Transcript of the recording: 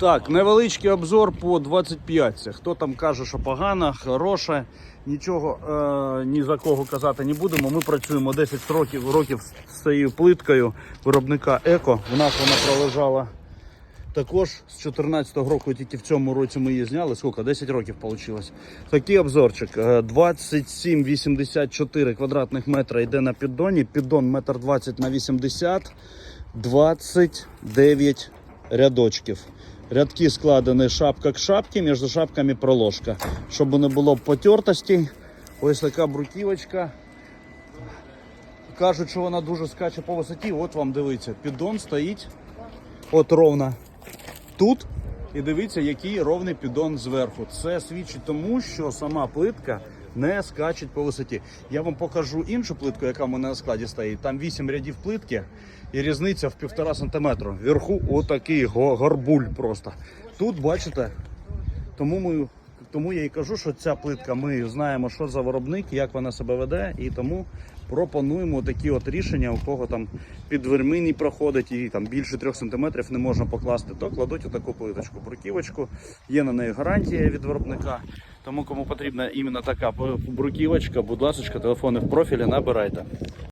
Так, невеличкий обзор по 25. Хто там каже, що погано, хороше, нічого е, ні за кого казати не будемо. Ми працюємо 10 років, років з цією плиткою виробника Еко. В нас вона пролежала також з 14-го року, тільки в цьому році ми її зняли. Скільки? 10 років вийшло. Такий обзорчик. Е, 27,84 квадратних метра йде на піддоні. Піддон 1,20 на 80, 29 рядочків. Рядки складені шапка к шапці, між шапками проложка. Щоб не було потертості, ось така бруківочка. Кажуть, що вона дуже скаче по висоті. От вам дивіться, піддон стоїть от ровно тут. І дивіться, який ровний піддон зверху. Це свідчить тому, що сама плитка не скаче по висоті. Я вам покажу іншу плитку, яка в мене на складі стоїть. Там 8 рядів плитки і різниця в півтора сантиметру. Вверху отакий горбуль просто. Тут бачите, тому ми. Тому я і кажу, що ця плитка, ми знаємо, що за виробник, як вона себе веде, і тому пропонуємо такі от рішення, у кого там під вермині проходить і там більше 3 см не можна покласти, то кладуть отаку плиточку, бруківочку. Є на неї гарантія від виробника. Тому кому потрібна іменно така бруківочка, будь ласка, телефони в профілі набирайте.